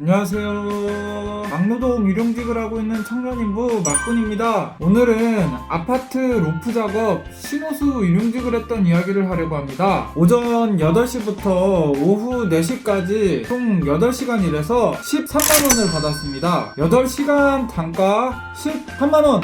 안녕하세요. 막노동 일용직을 하고 있는 청년인부 막군입니다. 오늘은 아파트 로프 작업 신호수 일용직을 했던 이야기를 하려고 합니다. 오전 8시부터 오후 4시까지 총 8시간 일해서 13만원을 받았습니다. 8시간 단가 13만원!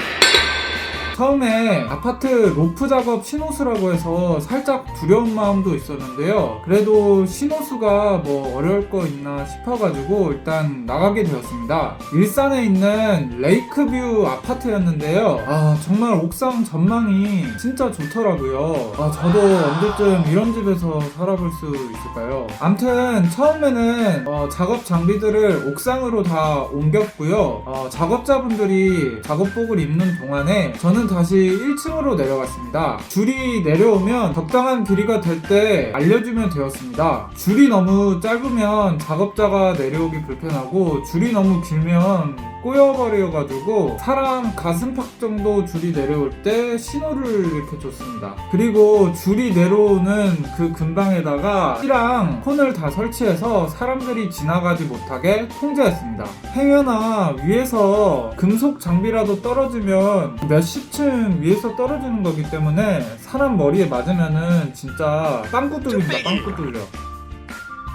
처음에 아파트 로프 작업 신호수라고 해서 살짝 두려운 마음도 있었는데요. 그래도 신호수가 뭐 어려울 거 있나 싶어가지고 일단 나가게 되었습니다. 일산에 있는 레이크뷰 아파트였는데요. 아, 정말 옥상 전망이 진짜 좋더라고요. 아, 저도 언제쯤 이런 집에서 살아볼 수 있을까요? 암튼 처음에는 어, 작업 장비들을 옥상으로 다 옮겼고요. 어, 작업자분들이 작업복을 입는 동안에 저는 다시 1층으로 내려갔습니다. 줄이 내려오면 적당한 길이가 될 때 알려주면 되었습니다. 줄이 너무 짧으면 작업자가 내려오기 불편하고 줄이 너무 길면 꼬여버려가지고 사람 가슴팍 정도 줄이 내려올 때 신호를 이렇게 줬습니다. 그리고 줄이 내려오는 그 근방에다가 C랑 콘을 다 설치해서 사람들이 지나가지 못하게 통제했습니다. 행여나 위에서 금속 장비라도 떨어지면 몇십 층 위에서 떨어지는 거기 때문에 사람 머리에 맞으면은 진짜 빵꾸 뚫립니다. 빵꾸 뚫려.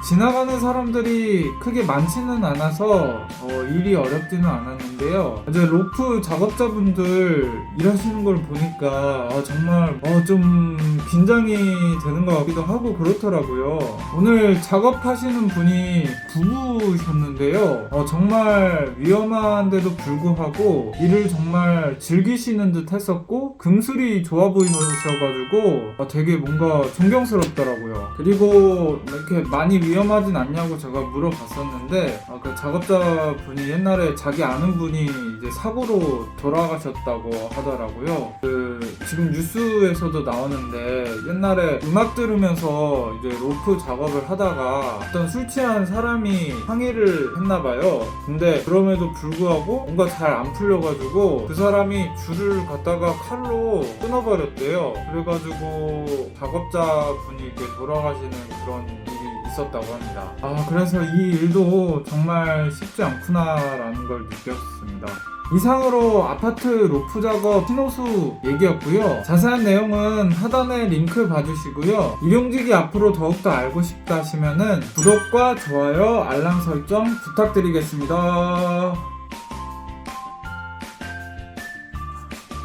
지나가는 사람들이 크게 많지는 않아서 어, 일이 어렵지는 않았는데요. 이제 로프 작업자분들 일하시는 걸 보니까 아, 정말 어, 좀 긴장이 되는 것 같기도 하고 그렇더라고요. 오늘 작업하시는 분이 부부셨는데요. 어, 정말 위험한데도 불구하고 일을 정말 즐기시는 듯 했었고 금술이 좋아 보이셔가지고 어, 되게 뭔가 존경스럽더라고요. 그리고 이렇게 많이 위 험하진 않냐고 제가 물어봤었는데 어, 그 작업자 분이 옛날에 자기 아는 분이 이제 사고로 돌아가셨다고 하더라고요. 그 지금 뉴스에서도 나오는데 옛날에 음악 들으면서 이제 로프 작업을 하다가 어떤 술 취한 사람이 항의를 했나봐요. 근데 그럼에도 불구하고 뭔가 잘 안 풀려가지고 그 사람이 줄을 갖다가 칼로 끊어버렸대요. 그래가지고 작업자 분이 이렇게 돌아가시는 그런 있었다고 합니다. 아, 그래서 이 일도 정말 쉽지 않구나라는 걸 느꼈습니다. 이상으로 아파트 로프 작업 신호수 얘기였고요. 자세한 내용은 하단에 링크 봐주시고요. 일용직이 앞으로 더욱더 알고 싶다 하시면은 구독과 좋아요, 알람 설정 부탁드리겠습니다.